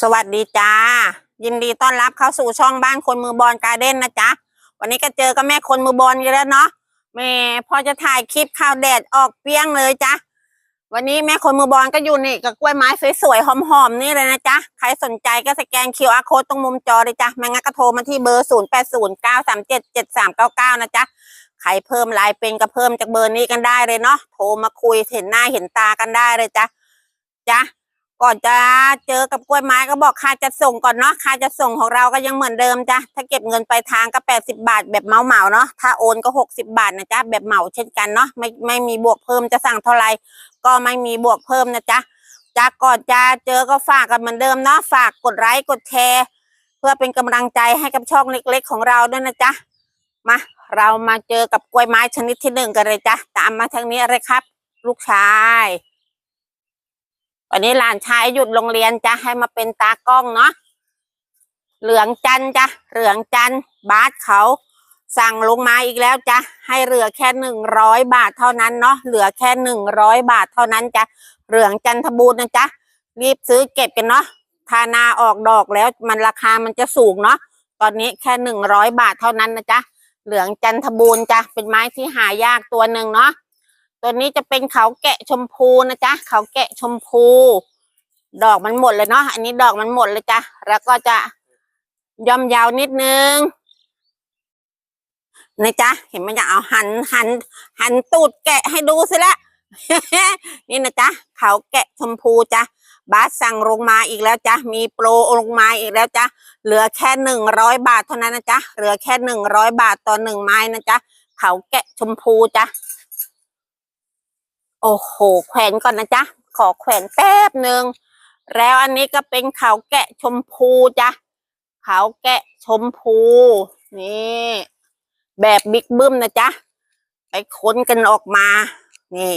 สวัสดีจ้า ยินดีต้อนรับเข้าสู่ช่องบ้านคนมือบอลการ์เด้นนะจ๊ะ วันนี้ก็เจอกับแม่คนมือบอลอยู่แล้วเนาะแม่พอจะถ่ายคลิปข้าวแดดออกเปรี้ยงเลยจ้ะวันนี้แม่คนมือบอลก็อยู่นี่กับกล้วยไม้สวยๆหอมๆนี่เลยนะจ๊ะใครสนใจก็สแกน QR code ตรงมุมจอเลยจ้ะไม่งั้นก็โทรมาที่เบอร์ 0 8 0 9 3 7 7 3 9 9 นะจ๊ะใครเพิ่มไลน์เป็นก็เพิ่มจากเบอร์นี้กันได้เลยเนาะโทรมาคุยเห็นหน้าเห็นตากันได้เลยจ้ะจ้ะ ก่อนจะเจอกับกล้วยไม้ก็บอกค่าจะส่งก่อนเนาะค่าจะส่งของเราก็ยังเหมือนเดิมจ้ะถ้าเก็บเงินไปลายทางก็แปดสิบาท แบบเหมาเหมาเนาะถ้าโอนก็หกสิบาทนะจ๊ะแบบเหมาเช่นกันเนาะไม่ไม่มีบวกเพิ่มจะสั่งเท่าไหร่ก็ไม่มีบวกเพิ่มนะจ๊ะจ้ะก่อนจะเจอก็ฝากกันเหมือนเดิมเนาะฝากกดไลค์กดแชร์เพื่อเป็นกำลังใจให้กับช่องเล็กๆ ของเราด้วยนะจ๊ะมาเรามาเจอกับกล้วยไม้ชนิดที่หนึ่งกันเลยจ้ะตามมาทางนี้เลยครับ ลูกชาย วันนี้หลานชายหยุดโรงเรียนจะให้มาเป็นตากล้องเนาะเหลืองจันจ์จ้ะเหลืองจันบาสเขาสั่งลงมาอีกแล้วจ้ะให้เหลือแค่หนึ่งร้อยบาทเท่านั้นเนาะเหลือแค่หนึ่งร้อยบาทเท่านั้นจ้ะเหลืองจันทบูรณ์นะจ๊ะรีบซื้อเก็บกันเนาะทานาออกดอกแล้วมันราคามันจะสูงเนาะตอนนี้แค่หนึ่งร้อยบาทเท่านั้นนะจ๊ะเหลืองจันทบูรณ์จ้ะเป็นไม้ที่หายากตัวหนึ่งเนาะ ตัวนี้จะเป็นเขาแกะชมพูนะจ๊ะเขาแกะชมพู ดอกมันหมดเลยเนาะอันนี้ดอกมันหมดเลยจ้ะแล้วก็จะย่อมยาวนิดนึงนะจ๊ะเห็นไหมจ๊ะเอาหันหัน หันตูดแกะให้ดูสิละนี่นะจ๊ะเขาแกะชมพูจ้ะบาสสั่งลงมาอีกแล้วจ้ะมีโปรลงมาอีกแล้วจ้ะเหลือแค่หนึ่งร้อยบาทเท่านั้นนะจ๊ะเหลือแค่หนึ่งร้อยบาทต่อหนึ่งไม้นะจ๊ะเขาแกะชมพูจ้ะ โอ้โห แขวนก่อนนะจ๊ะ ขอแขวนแป๊บหนึ่ง แล้วอันนี้ก็เป็นเขาแกะชมพูจ้ะเขาแกะชมพู นี่ แบบบิ๊กบึ้มนะจ๊ะ ไปค้นกันออกมา นี่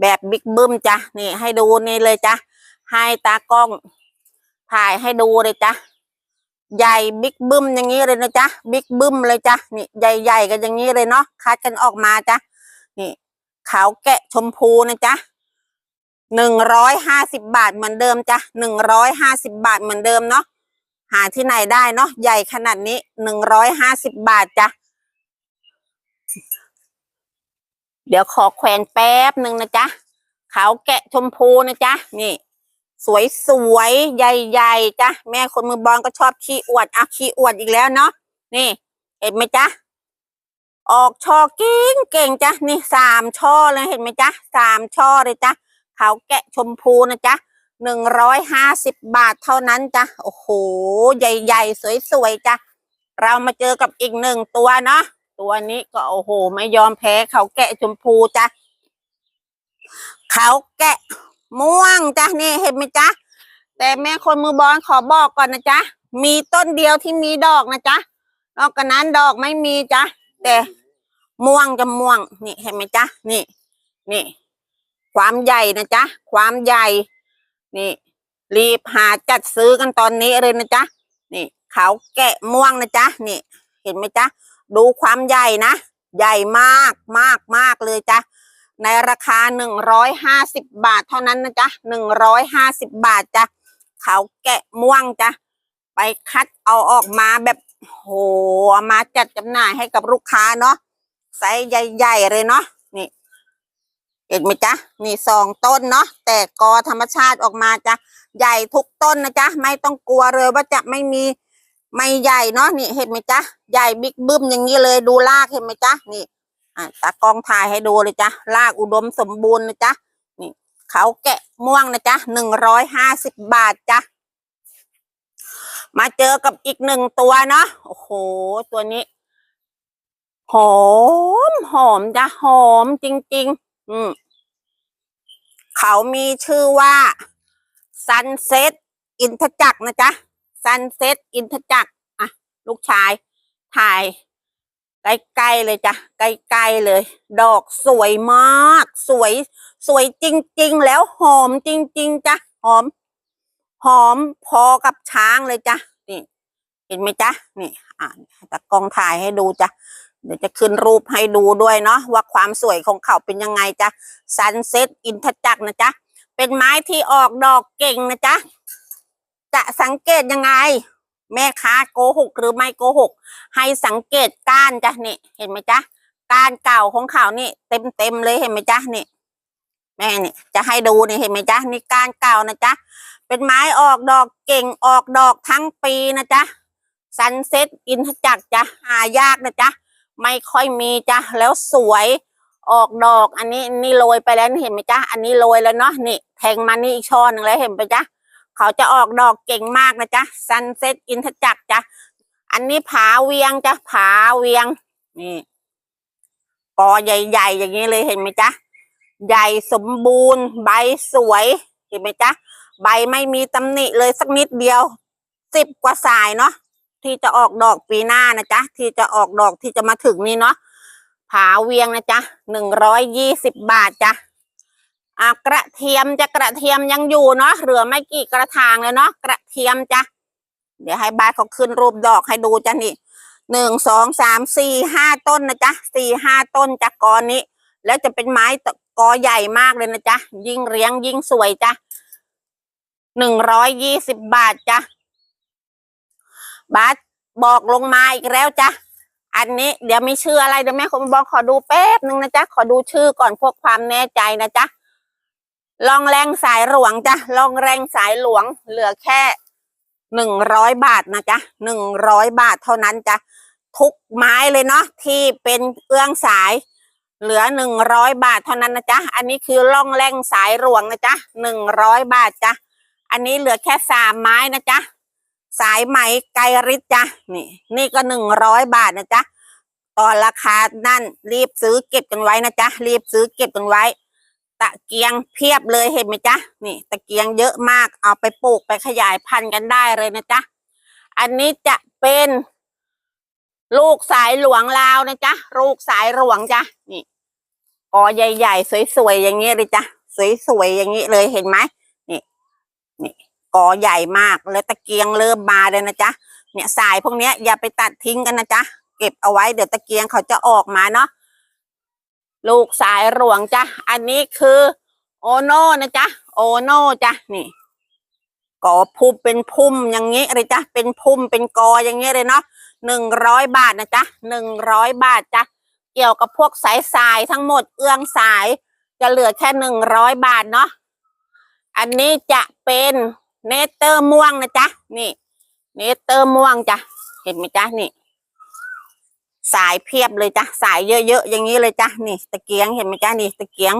แบบบิ๊กบึ้มจ้ะ นี่ให้ดูนี่เลยจ้ะ ให้ตากล้อง ถ่ายให้ดูเลยจ้ะ ใหญ่บิ๊กบึ้มอย่างนี้เลยนะจ๊ะ บิ๊กบึ้มเลยจ้ะ นี่ใหญ่ๆกันอย่างนี้เลยเนาะ คัดกันออกมาจ้ะ ขาวแกะชมพูนะจ๊ะหนึ่งร้อยห้าสิบบาทเหมือนเดิมจ้ะหนึ่งร้อยห้าสิบบาทเหมือนเดิมเนาะหาที่ไหนได้เนาะใหญ่ขนาดนี้หนึ่งร้อยห้าสิบบาทจ้ะเดี๋ยวขอแขวนแป๊บหนึ่งนะจ๊ะขาวแกะชมพูนะจ๊ะนี่ สวยสวยๆใหญ่ๆจ้ะแม่คนมือบอลก็ชอบขี้อวดอะขี้อวดอีกแล้วเนาะนี่ เห็นไหมจ๊ะ ออกช่อเก่งเก่งจ้ะนี่สามช่อเลยเห็นไหมจ๊ะสามช่อเลยจ้ะเขาแกะชมพูนะจ๊ะหนึ่งร้อยห้าสิบบาทเท่านั้นจ้ะโอ้โห ใหญ่ๆ สวยๆจ้ะเรามาเจอกับอีกหนึ่งตัวเนาะตัวนี้ก็โอ้โห ไม่ยอมแพ้เขาแกะชมพูจ้ะเขาแกะม่วงจ้ะนี่เห็นไหมจ๊ะแต่แม่คนมือบอลขอบอกก่อนนะจ๊ะมีต้นเดียวที่มีดอกนะจ๊ะนอกจากนั้นดอกไม่มีจ้ะแต่ ม่วงจะม่วง นี่เห็นไหมจ๊ะ นี่ นี่ ความใหญ่นะจ๊ะ ความใหญ่ นี่ รีบหาจัดซื้อกันตอนนี้เลยนะจ๊ะ นี่เขาแกะม่วงนะจ๊ะ นี่ เห็นไหมจ๊ะ ดูความใหญ่นะ ใหญ่มากมากมากเลยจ้ะในราคาหนึ่งร้อยห้าสิบบาทเท่านั้นนะจ๊ะหนึ่งร้อยห้าสิบบาทจ้ะเขาแกะม่วงจ้ะ ไปคัดเอาออกมาแบบโหมาจัดจำหน่ายให้กับลูกค้าเนาะ ไซส์ใหญ่ๆเลยเนาะนี่เห็นไหมจ๊ะนี่สองต้นเนาะแต่กอธรรมชาติออกมาจ้ะใหญ่ทุกต้นนะจ๊ะไม่ต้องกลัวเลยว่าจะไม่มีไม่ใหญ่เนาะนี่เห็นไหมจ๊ะใหญ่บิ๊กบึ้มอย่างนี้เลยดูรากเห็นไหมจ๊ะนี่อะตากองถ่ายให้ดูเลยจ้ะรากอุดมสมบูรณ์นะจ๊ะนี่เขาแกะม่วงนะจ๊ะหนึ่งร้อยห้าสิบบาทจ้ะมาเจอกับอีกหนึ่งตัวเนาะโอ้โห ตัวนี้ หอมหอมจ้ะหอมจริง ๆ อืมเขามีชื่อว่า Sunset อินทจักรนะจ๊ะ Sunset อินทจักรอะ ลูกชาย ถ่าย ใกล้ๆเลยจ้ะ ใกล้ๆเลย ดอกสวยมาก สวย สวยจริง ๆ แล้วหอมจริง ๆจ้ะ หอม หอมพอกับช้างเลยจ้ะ นี่ เห็นไหมจ๊ะ นี่ อ่าตะกองถ่ายให้ดูจ้ะ เดี๋ยวจะขึ้นรูปให้ดูด้วยเนาะว่าความสวยของเขาเป็นยังไงจ้ะซันเซ็ตอินทจักรนะจ๊ะเป็นไม้ที่ออกดอกเก่งนะจ๊ะจะสังเกตยังไง แม่ค้าโกหกหรือไม่โกหก ให้สังเกตก้านจ้ะนี่ เห็นไหมจ๊ะก้านเก่าของเขานี่เต็มเต็มเลยเห็นไหมจ๊ะนี่แม่นี่จะให้ดูนี่เห็นไหมจ๊ะนี่ก้านเก่านะจ๊ะเป็นไม้ออกดอกเก่งออกดอกทั้งปีนะจ๊ะซันเซ็ตอินทจักรจ้ะหายากนะจ๊ะ ไม่ค่อยมีจ้ะแล้วสวยออกดอก อันนี้นี่โรยไปแล้วเห็นไหมจ๊ะอันนี้โรยแล้วเนาะนี่แทงมานี่อีกช่อหนึ่งแล้วเห็นไหมจ๊ะเขาจะออกดอกเก่งมากนะจ๊ะซันเซ็ตอินทจักรจ้ะอันนี้ผาเวียงจ้ะผาเวียงนี่กอใหญ่ๆอย่างนี้เลยเห็นไหมจ๊ะใหญ่สมบูรณ์ ใบสวยเห็นไหมจ๊ะใบไม่มีตำหนิเลยสักนิดเดียวสิบกว่าสายเนาะ ที่จะออกดอกปีหน้านะจ๊ะที่จะออกดอกที่จะมาถึงนี่เนาะผาเวียงนะจ๊ะหนึ่งร้อยยี่สิบบาทจ้ะอะกระเทียมจะกระเทียมยังอยู่เนาะเหลือไม่กี่กระถางเลยเนาะกระเทียมจ้ะเดี๋ยวให้บายเขาขึ้นรูปดอกให้ดูจ้ะนี่หนึ่งสองสามสี่ห้าต้นนะจ๊ะสี่ห้าต้นจากกอนี้ แล้วจะเป็นไม้กอใหญ่มากเลยนะจ๊ะยิ่งเรียงยิ่งสวยจ้ะหนึ่งร้อยยี่สิบบาทจ้ะ บาทบอกลงมาอีกแล้วจ้ะอันนี้เดี๋ยวมีชื่ออะไรเดี๋ยวแม่คุณบอกขอดูแป๊บนึงนะจ๊ะขอดูชื่อก่อนพวกความแน่ใจนะจ๊ะลองแรงสายหลวงจ้ะลองแรงสายหลวง เหลือแค่หนึ่งร้อยบาทนะจ๊ะหนึ่งร้อยบาทเท่านั้นจ้ะทุกไม้เลยเนาะที่เป็นเอื้องสาย เหลือหนึ่งร้อยบาทเท่านั้นนะจ๊ะอันนี้คือล่องแรงสายหลวงนะจ๊ะหนึ่งร้อยบาทจ้ะอันนี้เหลือแค่สามไม้นะจ๊ะ สายไหมไกริดจ้ะนี่ นี่ก็หนึ่งร้อยบาทนะจ๊ะตอนราคานั่นรีบซื้อเก็บกันไว้นะจ๊ะรีบซื้อเก็บกันไว้ ตะเกียงเพียบเลยเห็นไหมจ๊ะนี่ ตะเกียงเยอะมากเอาไปปลูกไปขยายพันธุ์กันได้เลยนะจ๊ะอันนี้จะเป็น ลูกสายหลวงลาวนะจ๊ะลูกสายหลวงจ้ะนี่กอใหญ่ๆสวยๆอย่างเงี้ยเลยจ้ะสวยๆอย่างนี้เลยเห็นไหมนี่นี่ กอใหญ่มากแล้วตะเกียงเริ่มมาเลยนะจ๊ะเนี่ยสายพวกเนี้ยอย่าไปตัดทิ้งกันนะจ๊ะเก็บเอาไว้เดี๋ยวตะเกียงเขาจะออกมาเนาะลูกสายหลวงจ้ะอันนี้คือโอโน่นะจ๊ะโอโน่จ้ะนี่กอพุ่มเป็นพุ่มอย่างนี้เลยจ้ะเป็นพุ่มเป็นกออย่างนี้เลยเนาะหนึ่งร้อยบาทนะจ๊ะหนึ่งร้อยบาทจ้ะเกี่ยวกับพวกสายสายทั้งหมดเอื้องสาย จะเหลือแค่หนึ่งร้อยบาทเนาะอันนี้จะเป็น เนเตอร์ม่วงนะจ๊ะ นี่ เนเตอร์ม่วงจ้ะ เห็นไหมจ๊ะ นี่ สายเพียบเลยจ้ะ สายเยอะๆ อย่างนี้เลยจ้ะ นี่ ตะเกียง เห็นไหมจ๊ะ นี่ ตะเกียง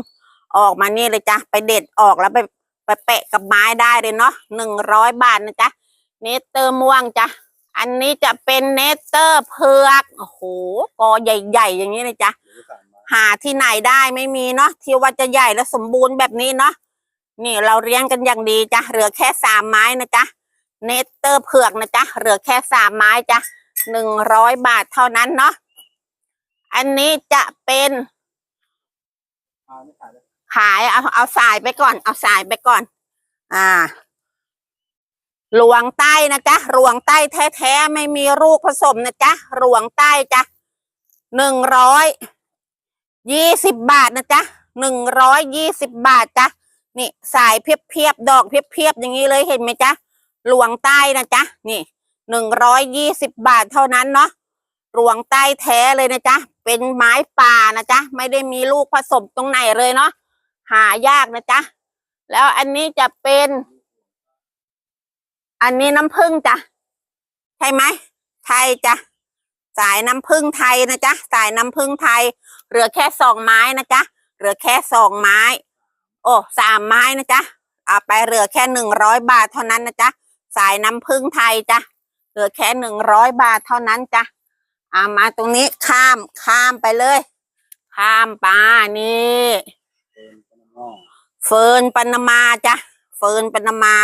ออกมานี่เลยจ้ะ ไปเด็ดออกแล้วไปไปแปะกับไม้ได้เลยเนาะหนึ่งร้อยบาทนะจ๊ะ เนเตอร์ม่วงจ้ะ อันนี้จะเป็นเนเตอร์เผือก โอ้โห กอใหญ่ๆ อย่างนี้เลยจ้ะ หาที่ไหนได้ไม่มีเนาะ ที่ว่าจะใหญ่และสมบูรณ์แบบนี้เนาะ นี่เราเลี้ยงกันอย่างดีจ้ะเหลือแค่สามไม้นะจ๊ะเนเตอร์เผือกนะจ๊ะเหลือแค่สามไม้จ้ะหนึ่งร้อยบาทเท่านั้นเนาะอันนี้จะเป็นขายเอาเอาสายไปก่อน เอาสายไปก่อน อ่าหลวงใต้นะจ๊ะหลวงใต้แท้ๆไม่มีลูกผสมนะจ๊ะหลวงใต้จ้ะหนึ่งร้อยยี่สิบบาทนะจ๊ะหนึ่งร้อยยี่สิบบาทจ้ะ นี่สายเพียบๆดอกเพียบๆอย่างนี้เลยเห็นไหมจ๊ะหลวงใต้นะจ๊ะนี่หนึ่งร้อยยี่สิบบาทเท่านั้นเนาะหลวงใต้แท้เลยนะจ๊ะเป็นไม้ป่านะจ๊ะไม่ได้มีลูกผสมตรงไหนเลยเนาะหายากนะจ๊ะแล้วอันนี้จะเป็น อันนี้น้ำผึ้งจ้ะใช่ไหมไทยจ้ะสายน้ำผึ้งไทยนะจ๊ะสายน้ำผึ้งไทยเหลือแค่สองไม้นะจ๊ะเหลือแค่สองไม้ อ้สามไม้นะจ๊ะเอาไปเหลือแค่หนึ่งร้อยบาทเท่านั้นนะจ๊ะสายน้ำผึ้งไทยจ้ะเหลือแค่หนึ่งร้อยบาทเท่านั้นจ้ะเอามาตรงนี้ข้ามข้ามไปเลย ข้ามปานี่เฟิร์นปนมาจ้ะเฟิร์นปนมา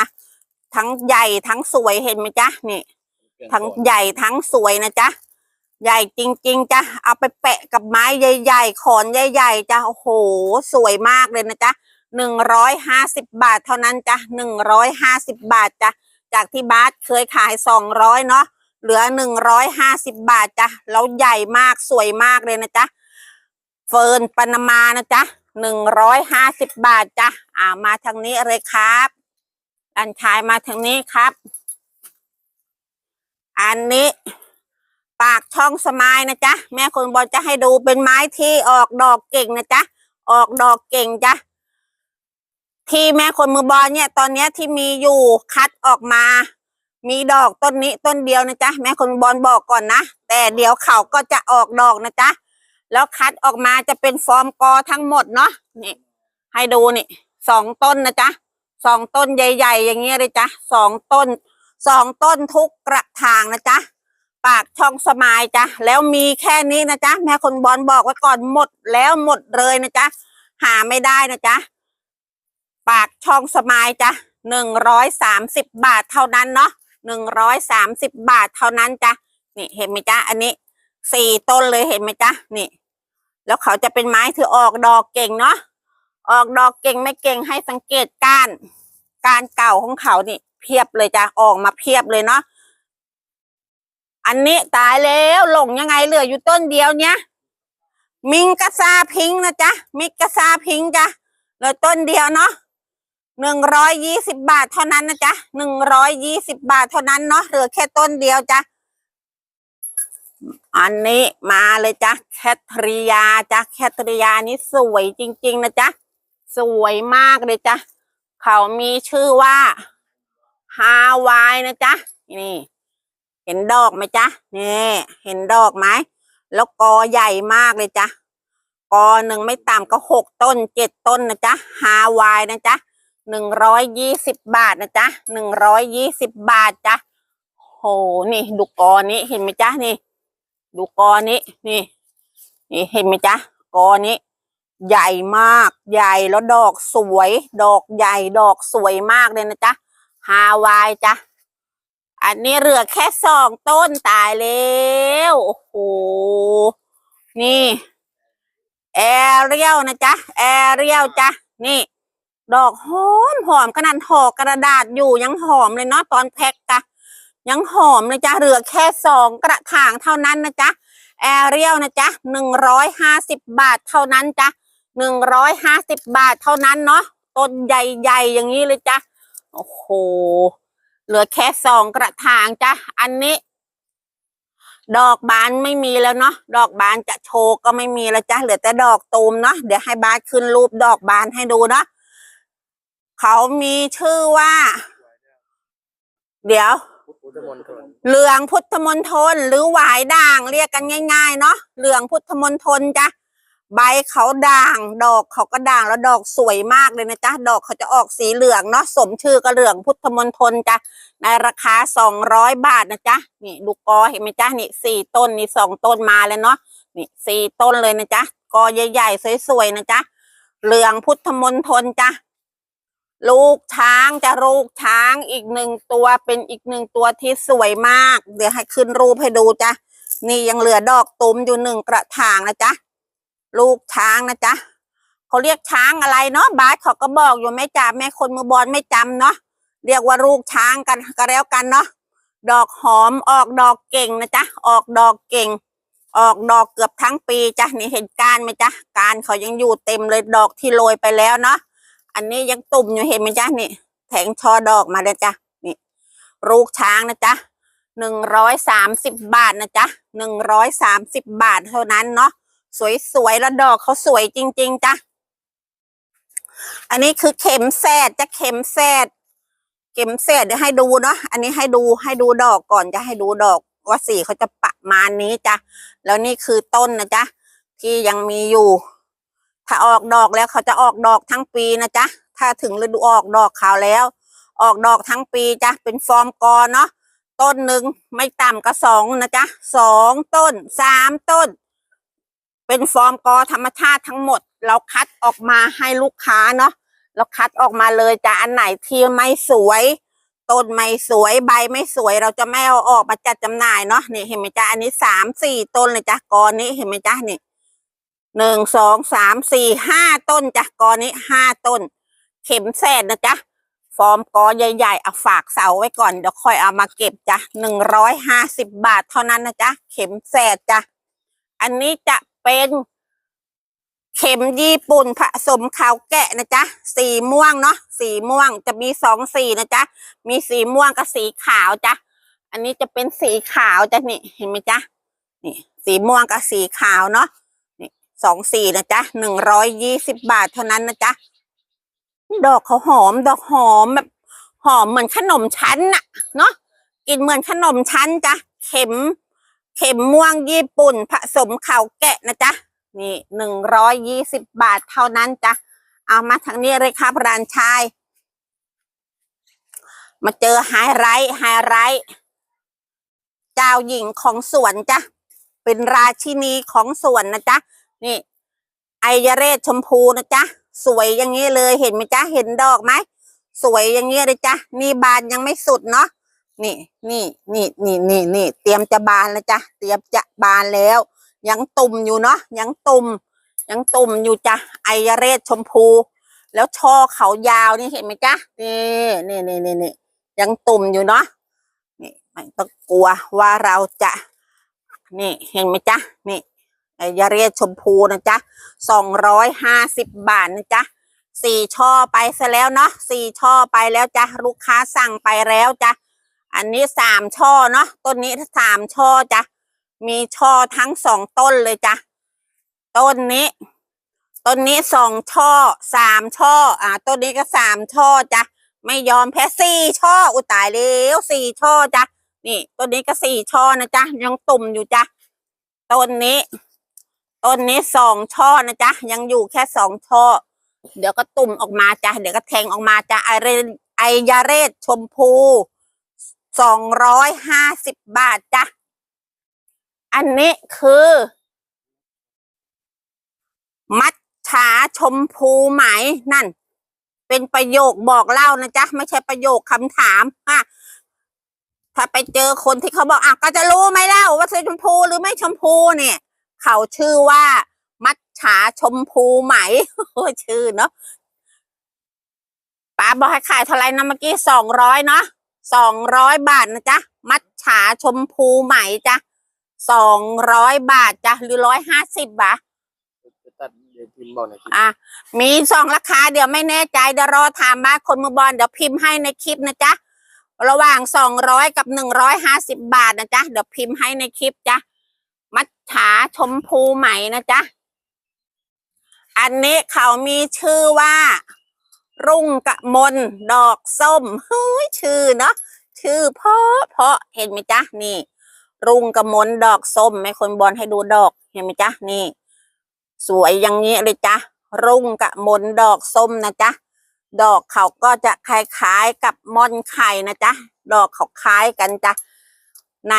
ทั้งใหญ่ทั้งสวยเห็นไหมจ๊ะนี่ ทั้งใหญ่ทั้งสวยนะจ๊ะใหญ่จริง ๆจ้ะเอาไปแปะกับไม้ใหญ่ ๆ ขอนใหญ่ ๆจ้ะโอ้โห สวยมากเลยนะจ๊ะ หนึ่งร้อยห้าสิบบาทเท่านั้นจ้ะหนึ่งร้อยห้าสิบบาทจ้ะจากที่บาสเคยขายสองร้อยเนาะเหลือหนึ่งร้อยห้าสิบบาทจ้ะแล้วใหญ่มากสวยมากเลยนะจ๊ะเฟิร์นปนามานะจ๊ะหนึ่งร้อยห้าสิบบาทจ้ะอ่ามาทางนี้เลยครับอันชายมาทางนี้ครับ อันนี้ปากช่องสมายนะจ๊ะแม่คนบอลจะให้ดูเป็นไม้ที่ออกดอกเก่งนะจ๊ะออกดอกเก่งจ้ะ ที่แม่คนมือบอลเนี่ย ตอนเนี้ยที่มีอยู่คัดออกมา มีดอกต้นนี้ต้นเดียวนะจ๊ะแม่คนมือบอลบอกก่อนนะแต่เดี๋ยวเขาก็จะออกดอกนะจ๊ะแล้วคัดออกมาจะเป็นฟอร์มกอทั้งหมดเนาะนี่ให้ดูนี่สองต้นนะจ๊ะสองต้นใหญ่ ๆ อย่างเงี้ยเลยจ้ะสองต้นสองต้นทุกกระถางนะจ๊ะปากช่องสมายจ้ะแล้วมีแค่นี้นะจ๊ะแม่คนบอลบอกไว้ก่อนหมดแล้วหมดเลยนะจ๊ะหาไม่ได้นะจ๊ะ ปากช่องสมายจ้ะหนึ่งร้อยสามสิบบาทเท่านั้นเนาะหนึ่งร้อยสามสิบบาทเท่านั้นจ้ะนี่เห็นไหมจ๊ะอันนี้สี่ต้นเลยเห็นไหมจ๊ะนี่ แล้วเขาจะเป็นไม้ที่ออกดอกเก่งเนาะออกดอกเก่งไม่เก่งให้สังเกตก้านการเก่าของเขานี่ เพียบเลยจ้ะออกมาเพียบเลยเนาะอันนี้ตายแล้วหลงยังไงเหลืออยู่ต้นเดียวเนี้ยมิงกะซาพิงค์นะจ๊ะมิกะซาพิงค์จ้ะเหลือต้นเดียวเนาะ หนึ่งร้อยยี่สิบบาทเท่านั้นนะจ๊ะหนึ่งร้อยยี่สิบบาทเท่านั้นเนาะเหลือแค่ต้นเดียวจ้ะอันนี้มาเลยจ้ะแคทริยาจ้ะแคทริยานี่สวยจริง ๆ นะจ๊ะสวยมากเลยจ้ะเขามีชื่อว่าฮาวายนะจ๊ะนี่ เห็นดอกไหมจ๊ะนี่เห็นดอกไหมแล้วกอใหญ่มากเลยจ้ะกอหนึ่งไม่ต่ำก็หกต้นเจ็ดต้นนะจ๊ะฮาวายนะจ๊ะ หนึ่งร้อยยี่สิบบาทนะจ๊ะหนึ่งร้อยยี่สิบบาทจ้ะโหนี่ดูกอนี้เห็นไหมจ๊ะนี่ ดูกอนี้นี่ นี่เห็นไหมจ๊ะกอนี้ ใหญ่มาก ใหญ่แล้วดอกสวย ดอกใหญ่ดอกสวยมากเลยนะจ๊ะฮาวายจ้ะอันนี้เหลือแค่สองต้นตายแล้วโอ้โหนี่แอเรียลนะจ๊ะแอเรียลจ้ะนี่ ดอกหอมหอมขนาดห่อกระดาษอยู่ยังหอมเลยเนาะตอนแพ็กจ้ะยังหอมเลยจ้ะเหลือแค่สองกระถางเท่านั้นนะจ๊ะแอเรียลนะจ๊ะหนึ่งร้อยห้าสิบบาทเท่านั้นจ้ะหนึ่งร้อยห้าสิบบาทเท่านั้นเนาะต้นใหญ่ๆอย่างนี้เลยจ้ะโอ้โหเหลือแค่สองกระถางจ้ะอันนี้ ดอกบานไม่มีแล้วเนาะดอกบานจะโชว์ก็ไม่มีแล้วจ้ะเหลือแต่ดอกตูมเนาะเดี๋ยวให้บาสขึ้นรูปดอกบานให้ดูเนาะ เขามีชื่อว่า เดี๋ยวเหลืองพุทธมณฑลหรือหวายด่างเรียกกันง่าย ๆ เนาะเหลืองพุทธมณฑลจ้ะใบเขาด่าง ดอกเขาก็ด่างแล้วดอกสวยมากเลยนะจ๊ะดอกเขาจะออกสีเหลืองเนาะสมชื่อก็เหลืองพุทธมณฑลจ้ะในราคาสองร้อยบาทนะจ๊ะนี่ดูกอเห็นไหมจ๊ะนี่สี่ต้นนี่สองต้นมาเลยเนาะนี่สี่ต้นเลยนะจ๊ะกอใหญ่ๆสวยๆนะจ๊ะเหลืองพุทธมณฑลจ้ะ ลูกช้างจะลูกช้างอีกหนึ่งตัวเป็นอีกหนึ่งตัวที่สวยมาก เดี๋ยวให้ขึ้นรูปให้ดูจ้ะนี่ยังเหลือดอกตุ้มอยู่หนึ่งกระถางนะจ๊ะลูกช้างนะจ๊ะเขาเรียกช้างอะไรเนาะบาสเขาก็บอกอยู่ไม่จ่าแม่คนมือบอลไม่จำเนาะเรียกว่าลูกช้างกันก็แล้วกันเนาะดอกหอมออกดอกเก่งนะจ๊ะออกดอกเก่ง ออกดอกเกือบทั้งปีจ้ะนี่เห็นกานไหมจ๊ะกานเขายังอยู่เต็มเลยดอกที่โรยไปแล้วเนาะ อันนี้ยังตุ่มอยู่เห็นไหมจ๊ะนี่แถงช่อดอกมาเลยจ้ะนี่ลูกช้างนะจ๊ะหนึ่งร้อยสามสิบบาทนะจ๊ะหนึ่งร้อยสามสิบบาทเท่านั้นเนาะสวยๆแล้วดอกเขาสวยจริง ๆจ้ะอันนี้คือเข็มแสดจะเข็มแสดเข็มแสดเดี๋ยวให้ดูเนาะอันนี้ให้ดูให้ดูดอกก่อนจะให้ดูดอกว่าสีเขาจะประมาณนี้จ้ะแล้วนี่คือต้นนะจ๊ะที่ยังมีอยู่ ถ้าออกดอกแล้วเขาจะออกดอกทั้งปีนะจ๊ะ ถ้าถึงฤดูออกดอกเขาแล้ว ออกดอกทั้งปีจ้ะ เป็นฟอร์มกอเนาะ ต้นหนึ่งไม่ต่ำก็สองนะจ๊ะสองต้นสามต้น เป็นฟอร์มกอธรรมชาติทั้งหมด เราคัดออกมาให้ลูกค้าเนาะ เราคัดออกมาเลยจ้ะ อันไหนที่ไม่สวยต้นไม่สวยใบไม่สวยเราจะไม่เอาออกมาจัดจำหน่ายเนาะนี่เห็นไหมจ๊ะอันนี้สามสี่ต้นเลยจ้ะกอนี้เห็นไหมจ๊ะนี่ หนึ่งสองสามสี่ห้าต้นจ้ะกอนี้ห้าต้น เข็มแสดนะจ๊ะฟอร์มกอใหญ่ๆเอาฝากเสาไว้ก่อนเดี๋ยวค่อยเอามาเก็บจ้ะหนึ่งร้อยห้าสิบบาทเท่านั้นนะจ๊ะเข็มแสดจ้ะอันนี้จะเป็นเข็มญี่ปุ่นผสมขาวแกะนะจ๊ะ สีม่วงเนาะ สีม่วงจะมีสองสีนะจ๊ะ มีสีม่วงกับสีขาวจ้ะ อันนี้จะเป็นสีขาวจ้ะนี่ เห็นไหมจ๊ะ นี่ สีม่วงกับสีขาวเนาะ สองสี่นะจ๊ะหนึ่งร้อยยี่สิบบาทเท่านั้นนะจ๊ะดอกเขาหอม ดอกหอมแบบ หอมเหมือนขนมชั้นน่ะ เนาะกินเหมือนขนมชั้นจ้ะเข็ม เข็มม่วงญี่ปุ่น ผสมข่าวแกะนะจ๊ะนี่หนึ่งร้อยยี่สิบบาทเท่านั้นจ้ะเอามาทางนี้เลยครับร้านชาย มาเจอไฮไลท์ไฮไลท์เจ้าหญิงของสวนจ้ะเป็นราชินีของสวนนะจ๊ะ นี่ไอยาเรศชมพูนะจ๊ะสวยอย่างนี้เลยเห็นไหมจ๊ะเห็นดอกไหมสวยอย่างนี้เลยจ้ะนี่บานยังไม่สุดเนาะนี่นี่นี่นี่นี่นี่เตรียมจะบานแล้วจ้ะเตรียมจะบานแล้ว ยังตุ่มอยู่เนาะยังตุ่มยังตุ่มอยู่จ้ะไอยาเรศชมพู แล้วช่อเขายาวนี่เห็นไหมจ๊ะนี่นี่นี่นี่นี่ยังตุ่มอยู่เนาะนี่ไม่ต้องกลัวว่าเราจะ นี่เห็นไหมจ๊ะนี่ ยาเรียชมพูนะจ๊ะสองร้อยห้าสิบบาทนะจ๊ะสี่ช่อไปซะแล้วเนาะสี่ช่อไปแล้วจ้ะลูกค้าสั่งไปแล้วจ้ะอันนี้สามช่อเนาะต้นนี้สามช่อจ้ะมีช่อทั้งสองต้นเลยจ้ะต้นนี้ต้นนี้สองช่อสามช่ออ่าต้นนี้ก็สามช่อจ้ะไม่ยอมแพ้สี่ช่ออุตายแล้วสี่ช่อจ้ะนี่ต้นนี้ก็สี่ช่อนะจ๊ะยังตุ่มอยู่จ้ะต้นนี้ ต้นนี้สองช่อนะจ๊ะ ยังอยู่แค่สองช่อ เดี๋ยวก็ตุ่มออกมาจ้ะ เดี๋ยวก็แทงออกมาจ้ะไอเรไอยาเรศชมพูสองร้อยห้าสิบบาทจ้ะ อันนี้คือ มัดฉาชมพูไหมนั่น เป็นประโยคบอกเล่านะจ๊ะ ไม่ใช่ประโยคคำถามอะถ้าไปเจอคนที่เขาบอกอะก็จะรู้ไหมเล่าว่าชมพูหรือไม่ชมพูเนี่ย เขาชื่อว่า มัดฉาชมพูไหมโอ้ยชื่อเนาะป้าบอกให้ขายเท่าไหร่นะเมื่อกี้สองร้อยเนาะสองร้อยบาทนะจ๊ะ มัดฉาชมพูไหมจ้ะสองร้อยบาทจ้ะหรือร้อยห้าสิบบาทจะตัดเดี๋ยวพิมพ์บอกหน่อยสิอะมีสองราคาเดี๋ยวไม่แน่ใจเดี๋ยวรอถามมาคนมือบอลเดี๋ยวพิมพ์ให้ในคลิปนะจ๊ะ ระหว่างสองร้อยกับหนึ่งร้อยห้าสิบบาทนะจ๊ะ เดี๋ยวพิมพ์ให้ในคลิปจ้ะมัจ ฉาชมพูใหม่นะจ๊ะ อันนี้เขามีชื่อว่า รุ่งกะมลดอกส้มเฮ้ยชื่อเนาะชื่อเพาะเพาะเห็นไหมจ๊ะนี่ รุ่งกะมลดอกส้มแม่คนบอลให้ดูดอกเห็นไหมจ๊ะนี่ สวยอย่างนี้เลยจ้ะรุ่งกะมลดอกส้มนะจ๊ะดอกเขาก็จะคล้ายๆกับมอนไข่นะจ๊ะดอกเขาคล้ายกันจ้ะ ใน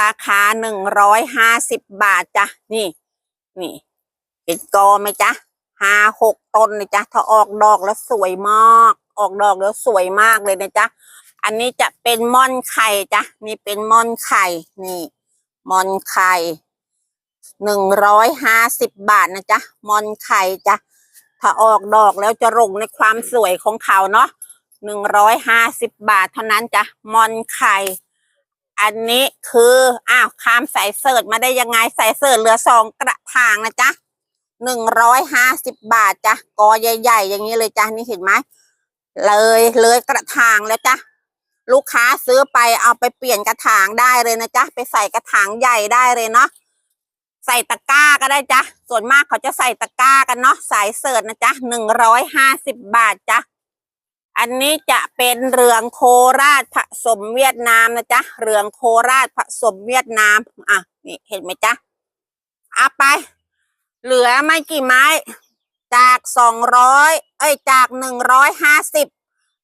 ราคาหนึ่งร้อยห้าสิบบาทจ้ะนี่ นี่เป็นกอไหมจ๊ะห้าหกต้นเลยจ้ะถ้าออกดอกแล้วสวยมาก ออกดอกแล้วสวยมากเลยนะจ๊ะอันนี้จะเป็นม่อนไข่จ้ะนี่เป็นม่อนไข่นี่ม่อนไข่หนึ่งร้อยห้าสิบบาทนะจ๊ะมอนไข่จ้ะถ้าออกดอกแล้วจะลงในความสวยของเขาเนาะหนึ่งร้อยห้าสิบบาทเท่านั้นจ้ะมอนไข่ อันนี้คืออ้าวขามใสายเสิร์ชมาได้ยังไงใสายเสิร์ชเหลือสองกระถางนะจ๊ะหนึ่งร้อยห้าสิบบาทจ้ะกอใหญ่ๆ อย่างนี้เลยจ้ะนี่เห็นไหมเลยเลยกระถางแล้วจ้ะลูกค้าซื้อไปเอาไปเปลี่ยนกระถางได้เลยนะจ๊ะไปใส่กระถางใหญ่ได้เลยเนาะใส่ตะกร้าก็ได้จ้ะส่วนมากเขาจะใส่ตะกร้ากันเนาะสายเสิร์ชนะจ๊ะหนึ่งร้อยห้าสิบบาทจ้ะ อันนี้จะเป็นเรืองโคราชผสมเวียดนามนะจ๊ะเรืองโคราชผสมเวียดนามอะนี่เห็นไหมจ๊ะเอาไป เหลือไม่กี่ไม้ จากสองร้อยเอ้ยจากหนึ่งร้อยห้าสิบ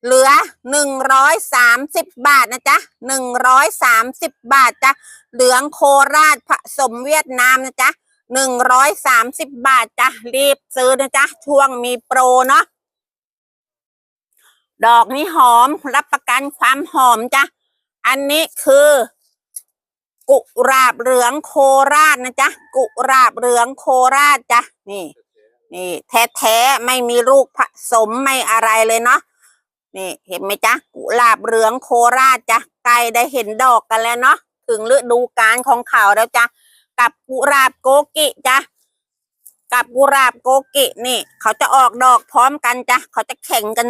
เหลือหนึ่งร้อยสามสิบบาทนะจ๊ะหนึ่งร้อยสามสิบบาทจ้ะเหลืองโคราชผสมเวียดนามนะจ๊ะหนึ่งร้อยสามสิบบาทจ้ะรีบซื้อนะจ๊ะช่วงมีโปรเนาะ ดอกนี้หอมรับประกันความหอมจ้ะ อันนี้คือ กุหลาบเหลืองโคราชนะจ๊ะ กุหลาบเหลืองโคราชจ้ะ นี่ นี่ แท้ๆไม่มีลูกผสมไม่อะไรเลยเนาะ นี่เห็นไหมจ๊ะ กุหลาบเหลืองโคราชจ้ะใกล้ได้เห็นดอกกันแล้วเนาะ ถึงฤดูกาลของเขาแล้วจ้ะ กับกุหลาบโกกิจ้ะกับกุหลาบโกกินี่ เขาจะออกดอกพร้อมกันจ้ะ เขาจะแข่งกัน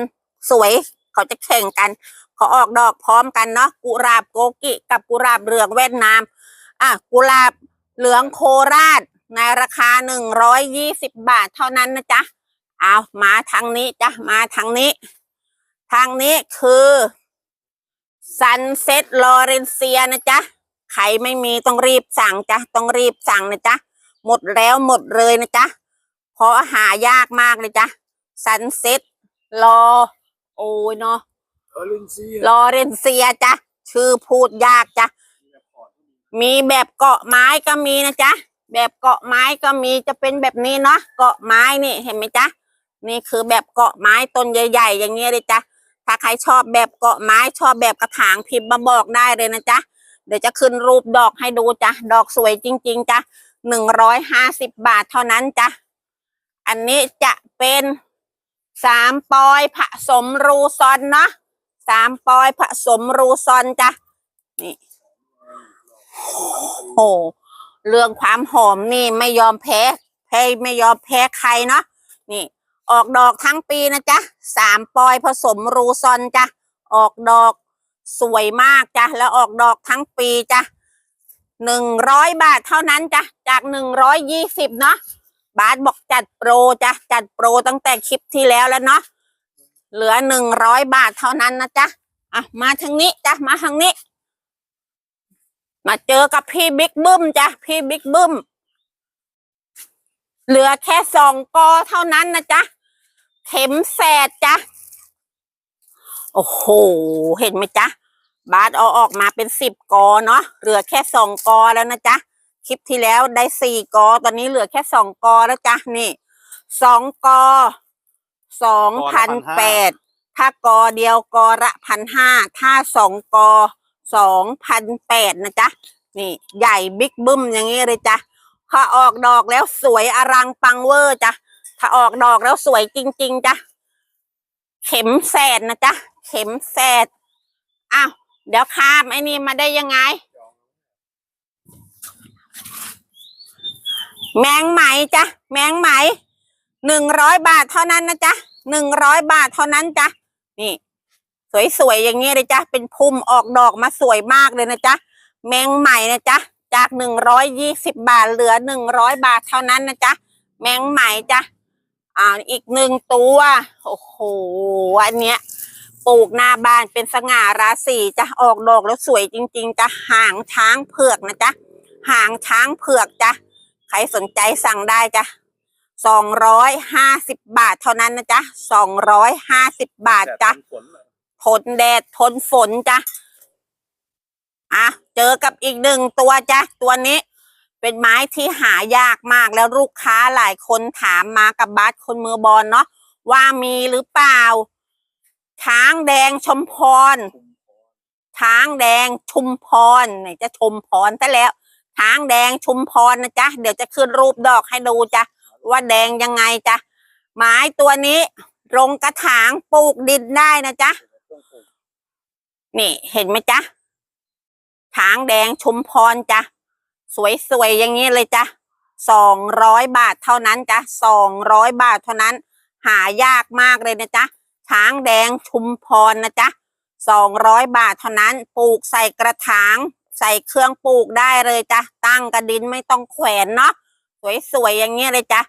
สวย เขาจะแข่งกันเขาออกดอกพร้อมกันเนาะกุหลาบโกกิ กับกุหลาบเหลืองเวียดนามอะกุหลาบเหลืองโคราชในราคาหนึ่งร้อยยี่สิบบาทเท่านั้นนะจ๊ะเอามาทางนี้จ้ะมาทางนี้ ทางนี้คือซันเซ็ตลอเรนเซียนะจ๊ะใครไม่มีต้องรีบสั่งจ้ะต้องรีบสั่งนะจ๊ะหมดแล้วหมดเลยนะจ๊ะเพราะหายากมากเลยจ้ะซันเซ็ตรอ โอ้ยเนาะเออลินซี่ลอเรนเซียจ้ะชื่อพูดยากจ้ะมีแบบเกาะไม้ก็มีนะจ๊ะแบบเกาะไม้ก็มีจะเป็นแบบนี้เนาะเกาะไม้นี่เห็นไหมจ๊ะนี่คือแบบเกาะไม้ต้นใหญ่ ๆ อย่างเงี้ยเลยจ้ะถ้าใครชอบแบบเกาะไม้ชอบแบบกระถางพิมพ์มาบอกได้เลยนะจ๊ะเดี๋ยวจะขึ้นรูปดอกให้ดูจ้ะดอกสวยจริง ๆจ้ะหนึ่งร้อยห้าสิบบาทเท่านั้นจ้ะอันนี้จะเป็น สามปอยผสมรูซอนเนาะสามปอยผสมรูซอนจ้ะนี่โอ้โหเรื่องความหอมนี่ไม่ยอมแพ้แพ้ไม่ยอมแพ้ใครเนาะนี่ ออกดอกทั้งปีนะจ๊ะสามปอยผสมรูซอนจ้ะออกดอกสวยมากจ้ะแล้วออกดอกทั้งปีจ้ะหนึ่งร้อยบาทเท่านั้นจ้ะจากหนึ่งร้อยยี่สิบเนาะ บาทบอกจัดโปรจ้ะจัดโปรตั้งแต่คลิปที่แล้วแล้วเนาะเหลือหนึ่งร้อยบาทเท่านั้นนะจ๊ะอะมาทางนี้จ้ะมาทางนี้ มาเจอกับพี่บิ๊กบึ้มจ้ะพี่บิ๊กบึ้มเหลือแค่สองกอเท่านั้นนะจ๊ะเข็มแสดจ้ะโอ้โห เห็นไหมจ๊ะบาสเอาออกมาเป็นสิบกอเนาะเหลือแค่สองกอแล้วนะจ๊ะ คลิปที่แล้วได้สี่กอ ตอนนี้เหลือแค่สองกอแล้วจ้ะนี่สองกอสองพันแปดถ้ากอเดียวกอละพันห้าถ้าสองกอสองพันแปดนะจ๊ะนี่ ใหญ่บิ๊กบึ้มอย่างนี้เลยจ้ะพอออกดอกแล้วสวยอลังปังเวอร์จ้ะถ้าออกดอกแล้วสวยจริง ๆจ้ะเข็มแสดนะจ๊ะเข็มแสดอ้าวเดี๋ยวข้ามไอ้นี่มาได้ยังไง แมงไหมจ้ะแมงไหมหนึ่งร้อยบาทเท่านั้นนะจ๊ะหนึ่งร้อยบาทเท่านั้นจ้ะนี่ สวยๆอย่างนี้เลยจ้ะเป็นพุ่มออกดอกมาสวยมากเลยนะจ๊ะแมงใหม่นะจ๊ะจากหนึ่งร้อยยี่สิบบาทเหลือหนึ่งร้อยบาทเท่านั้นนะจ๊ะแมงใหม่จ้ะอ่าอีกหนึ่งตัวโอ้โหอันเนี้ยปลูกหน้าบ้านเป็นสง่าราศีจ้ะออกดอกแล้วสวยจริง ๆจ้ะหางช้างเผือกนะจ๊ะ หางช้างเผือกจ้ะใครสนใจสั่งได้จ้ะสองร้อยห้าสิบบาทเท่านั้นนะจ๊ะสองร้อยห้าสิบบาทจ้ะทนแดดทนฝนจ้ะอะเจอกับอีกหนึ่งตัวจ้ะตัวนี้เป็นไม้ที่หายากมากแล้วลูกค้าหลายคนถามมากับบัสคนมือบอลเนาะว่ามีหรือเปล่า ช้างแดงชมพร ช้างแดงชุมพรไหนจะชมพรซะแล้ว ช้างแดงชุมพรนะจ๊ะ เดี๋ยวจะขึ้นรูปดอกให้ดูจ้ะ ว่าแดงยังไงจ้ะ ไม้ตัวนี้ลงกระถางปลูกดินได้นะจ๊ะ นี่เห็นไหมจ๊ะช้างแดงชุมพรจ้ะ สวยๆอย่างนี้เลยจ้ะสองร้อยบาทเท่านั้นจ้ะสองร้อยบาทเท่านั้น หายากมากเลยนะจ๊ะช้างแดงชุมพรนะจ๊ะสองร้อยบาทเท่านั้น ปลูกใส่กระถาง ใส่เครื่องปลูกได้เลยจ้ะตั้งกระดินไม่ต้องแขวนเนาะสวยๆอย่างนี้เลยจ้ะ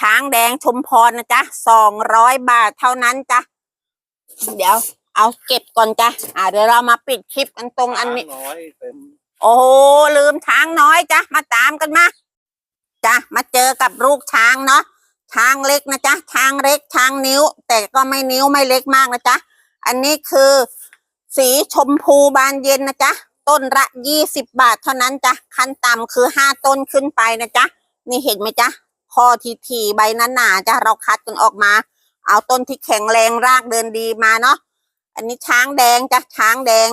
ช้างแดงชุมพรนะจ๊ะสองร้อยบาทเท่านั้นจ้ะเดี๋ยว เอาเก็บก่อนจ้ะอ่าเดี๋ยวเรามาปิดคลิปกันตรงอันนี้ น้อยเต็มโอ้โหลืมช้างน้อยจ้ะมาตามกันมาจ้ะมาเจอกับลูกช้างเนาะช้างเล็กนะจ๊ะช้างเล็กช้างนิ้ว แต่ก็ไม่นิ้วไม่เล็กมากนะจ๊ะอันนี้คือ สีชมพูบานเย็นนะจ๊ะ ต้นละยี่สิบบาทเท่านั้นจ้ะขั้นต่ำคือห้าต้นขึ้นไปนะจ๊ะนี่เห็นไหมจ๊ะคอทีทีใบนั้นหนาจ้ะเราคัดกันออกมา เอาต้นที่แข็งแรงรากเดินดีมาเนาะอันนี้ช้างแดงจ้ะช้างแดง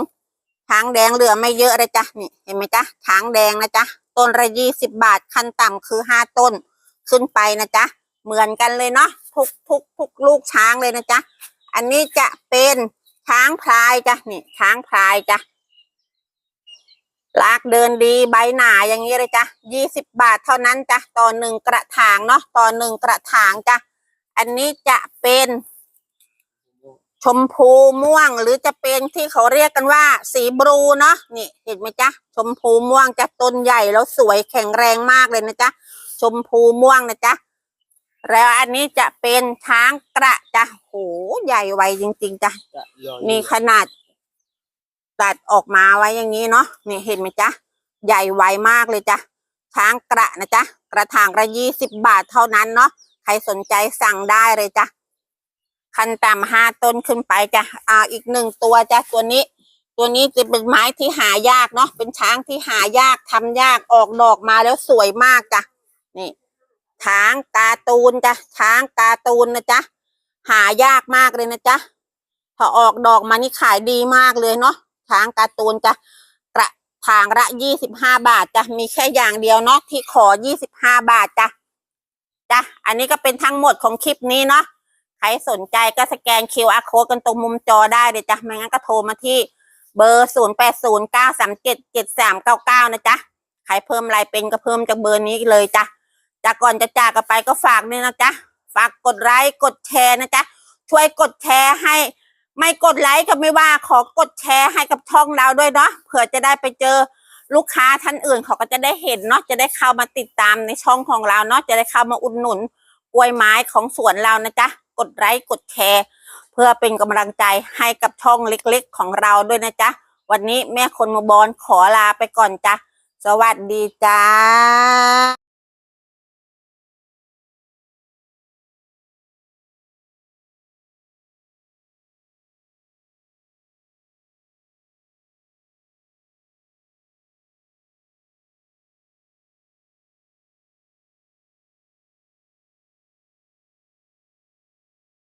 ช้างแดงเหลือไม่เยอะเลยจ้ะนี่เห็นไหมจ๊ะช้างแดงนะจ๊ะต้นละยี่สิบบาทขั้นต่ำคือห้าต้นขึ้นไปนะจ๊ะเหมือนกันเลยเนาะทุกทุกทุกลูกช้างเลยนะจ๊ะอันนี้จะเป็นช้างพลายจ้ะนี่ช้างพลายจ้ะ ลากเดินดีใบหนาอย่างนี้เลยจ้ะยี่สิบบาทเท่านั้นจ้ะต่อหนึ่งกระถางเนาะต่อหนึ่งกระถางจ้ะอันนี้จะเป็นชมพูม่วงหรือจะเป็นที่เขาเรียกกันว่า สีบลูเนาะนี่เห็นไหมจ๊ะชมพูม่วงจะต้นใหญ่แล้วสวยแข็งแรงมากเลยนะจ๊ะชมพูม่วงนะจ๊ะแล้วอันนี้จะเป็นช้างกระจ้ะโหใหญ่ไวจริง ๆจ้ะจะย้อนนี่ขนาด ตัดออกมาไว้อย่างนี้เนาะนี่เห็นไหมจ๊ะ ใหญ่ไวมากเลยจ้ะช้างกระนะจ๊ะ กระถางละยี่สิบบาทเท่านั้นเนาะใครสนใจสั่งได้เลยจ้ะคันต่ำห้าต้นขึ้นไปจ้ะอ่าอีกหนึ่งตัวจ้ะตัวนี้ ตัวนี้จะเป็นไม้ที่หายากเนาะเป็นช้างที่หายากทำยากออกดอกมาแล้วสวยมากจ้ะนี่ช้างกาตูนจ้ะช้างกาตูนนะจ๊ะหายากมากเลยนะจ๊ะพอออกดอกมานี่ขายดีมากเลยเนาะ ช้างการ์ตูนจะกระถางละยี่สิบห้าบาทจะมีแค่อย่างเดียวเนาะที่ขอยี่สิบห้าบาทจ้ะจ้ะอันนี้ก็เป็นทั้งหมดของคลิปนี้เนาะใครสนใจก็สแกน QR code กันตรงมุมจอได้เลยจ้ะไม่งั้นก็โทรมาที่เบอร์ศูนย์แปดศูนย์เก้าสามเจ็ดเจ็ดสามเก้าเก้านะจ๊ะใครเพิ่มอะไรเป็นก็เพิ่มจากเบอร์นี้เลยจ้ะจากก่อนจะจากกันไปก็ฝากด้วยนะจ๊ะฝากกดไลค์กดแชร์นะจ๊ะช่วยกดแชร์ให้ ไม่กดไลค์ก็ไม่ว่าขอกดแชร์ให้กับช่องเราด้วยเนาะเผื่อจะได้ไปเจอลูกค้าท่านอื่นเขาก็จะได้เห็นเนาะจะได้เข้ามาติดตามในช่องของเราเนาะจะได้เข้ามาอุดหนุนกล้วยไม้ของสวนเรานะจ๊ะกดไลค์กดแชร์ เพื่อเป็นกำลังใจให้กับช่องเล็กๆ ของเราด้วยนะจ๊ะวันนี้แม่คนมาบอลขอลาไปก่อนจ้ะสวัสดีจ้า